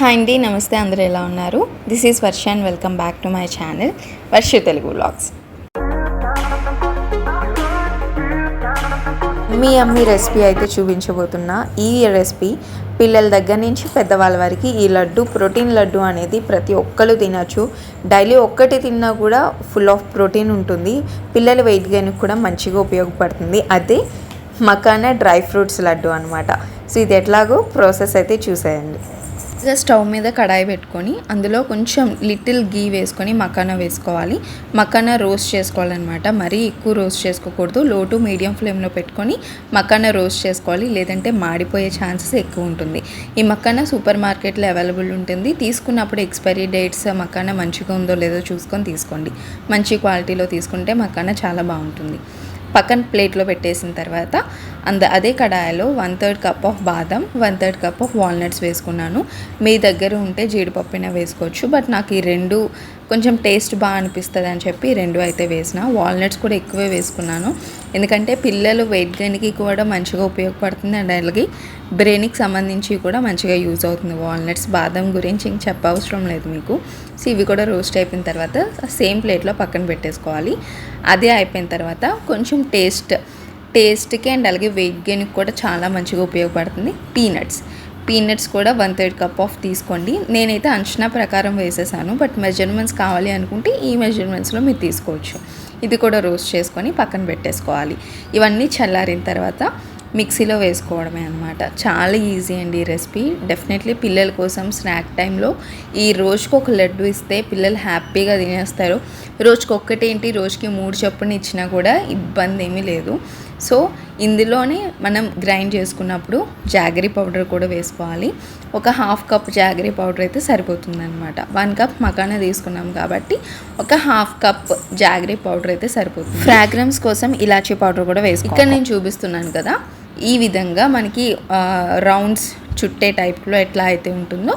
Hi అండి నమస్తే అందరూ ఎలా ఉన్నారు? This is Varsha and welcome back to my channel Varsha Telugu vlogs మీ అమ్మీ రెసిపీ అయితే చూపించబోతున్నా. ఈ రెసిపీ పిల్లల దగ్గర నుంచి పెద్దవాళ్ళ వరకు ఈ లడ్డు ప్రోటీన్ లడ్డు అనేది ప్రతి ఒక్కరు తినచ్చు. డైలీ ఒక్కటి తిన్నా కూడా ఫుల్ ఆఫ్ ప్రోటీన్ ఉంటుంది. పిల్లల వెయిట్ గెయిన్కి కూడా మంచిగా ఉపయోగపడుతుంది. అదే మకానా డ్రై ఫ్రూట్స్ లడ్డు అనమాట సో ఇది ఎట్లాగో ప్రాసెస్ అయితే చూసేయండి. ఇక స్టవ్ మీద కడాయి పెట్టుకొని అందులో కొంచెం లిటిల్ గీ వేసుకొని మకాన వేసుకోవాలి. మకాన రోస్ట్ చేసుకోవాలన్నమాట. మరీ ఎక్కువ రోస్ట్ చేసుకోకూడదు. లో టు మీడియం ఫ్లేమ్లో పెట్టుకొని మకాన రోస్ట్ చేసుకోవాలి. లేదంటే మాడిపోయే ఛాన్సెస్ ఎక్కువ ఉంటుంది. ఈ మకానా సూపర్ మార్కెట్లో అవైలబుల్ ఉంటుంది. తీసుకున్నప్పుడు ఎక్స్పైరీ డేట్స్ మకాన మంచిగా ఉందో లేదో చూసుకొని తీసుకోండి. మంచి క్వాలిటీలో తీసుకుంటే మకాన చాలా బాగుంటుంది. పక్కన ప్లేట్లో పెట్టేసిన తర్వాత అంద అదే కడాయిలో one third cup of badam one third cup of walnuts వేసుకున్నాను. మీ దగ్గర ఉంటే జీడిపప్పు అయినా వేసుకోవచ్చు బట్ నాకు ఈ రెండు కొంచెం టేస్ట్ బాగా అనిపిస్తుంది అని చెప్పి రెండు అయితే వేసిన. వాల్నట్స్ కూడా ఎక్కువే వేసుకున్నాను. ఎందుకంటే పిల్లలు వెయిట్ గైన్కి కూడా మంచిగా ఉపయోగపడుతుంది అండ్ అలాగే బ్రెయిన్కి సంబంధించి కూడా మంచిగా యూజ్ అవుతుంది వాల్నట్స్. బాదం గురించి ఇంక చెప్పవసరం లేదు మీకు. సో ఇవి కూడా రోస్ట్ అయిపోయిన తర్వాత సేమ్ ప్లేట్లో పక్కన పెట్టేసుకోవాలి. అదే అయిపోయిన తర్వాత కొంచెం టేస్ట్ టేస్ట్కి అండ్ అలాగే వెయిట్ గెయిన్కి కూడా చాలా మంచిగా ఉపయోగపడుతుంది. పీనట్స్ పీనట్స్ కూడా వన్ థర్డ్ కప్ ఆఫ్ తీసుకోండి. నేనైతే అంచనా ప్రకారం వేసేసాను. బట్ మెజర్మెంట్స్ కావాలి అనుకుంటే ఈ మెజర్మెంట్స్లో మీరు తీసుకోవచ్చు. ఇది కూడా రోస్ట్ చేసుకొని పక్కన పెట్టేసుకోవాలి. ఇవన్నీ చల్లారిన తర్వాత మిక్సీలో వేసుకోవడమే అనమాట చాలా ఈజీ అండి ఈ రెసిపీ. డెఫినెట్లీ పిల్లల కోసం స్నాక్ టైంలో ఈ రోజుకి ఒక లడ్డు ఇస్తే పిల్లలు హ్యాపీగా తినేస్తారు. రోజుకి ఒక్కటేంటి? రోజుకి మూడు చొప్పున ఇచ్చినా కూడా ఇబ్బంది ఏమీ లేదు. సో ఇందులోనే మనం గ్రైండ్ చేసుకున్నప్పుడు జాగరీ పౌడర్ కూడా వేసుకోవాలి. ఒక హాఫ్ కప్ జాగరీ పౌడర్ అయితే సరిపోతుంది అనమాట వన్ కప్ మకానా తీసుకున్నాం కాబట్టి ఒక హాఫ్ కప్ జాగరీ పౌడర్ అయితే సరిపోతుంది. ఫ్రాగ్రెన్స్ కోసం ఇలాచీ పౌడర్ కూడా వేసుకో ఇక్కడ నేను చూపిస్తున్నాను కదా ఈ విధంగా మనకి రౌండ్స్ చుట్టే టైప్లో ఎట్లా అయితే ఉంటుందో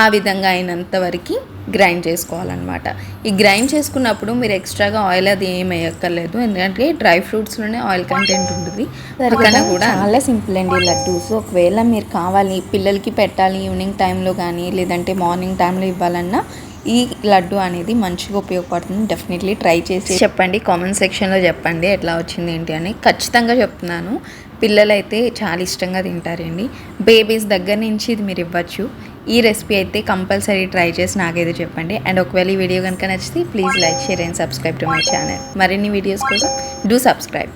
ఆ విధంగా అయినంత వరకు గ్రైండ్ చేసుకోవాలన్నమాట. ఈ గ్రైండ్ చేసుకున్నప్పుడు మీరు ఎక్స్ట్రాగా ఆయిల్ అది ఏం వేయక్కర్లేదు. ఎందుకంటే డ్రై ఫ్రూట్స్లోనే ఆయిల్ కంటెంట్ ఉంటుంది. పక్కన కూడా చాలా సింపుల్ అండి లడ్డూస్. ఒకవేళ మీరు కావాలి పిల్లలకి పెట్టాలి ఈవినింగ్ టైంలో కానీ లేదంటే మార్నింగ్ టైంలో ఇవ్వాలన్నా ఈ లడ్డు అనేది మంచిగా ఉపయోగపడుతుంది. డెఫినెట్లీ ట్రై చేసి చెప్పండి కామెంట్ సెక్షన్లో చెప్పండి ఎట్లా వచ్చింది ఏంటి అని. ఖచ్చితంగా చెప్తున్నాను. పిల్లలైతే చాలా ఇష్టంగా తింటారండి. బేబీస్ దగ్గర నుంచి ఇది మీరు ఇవ్వచ్చు. ఈ రెసిపీ అయితే కంపల్సరీ ట్రై చేసి నాకైతే చెప్పండి. అండ్ ఒకవేళ ఈ వీడియో కనుక నచ్చితే please like share and subscribe to my channel. మరిన్ని వీడియోస్ కోసం డూ సబ్స్క్రైబ్.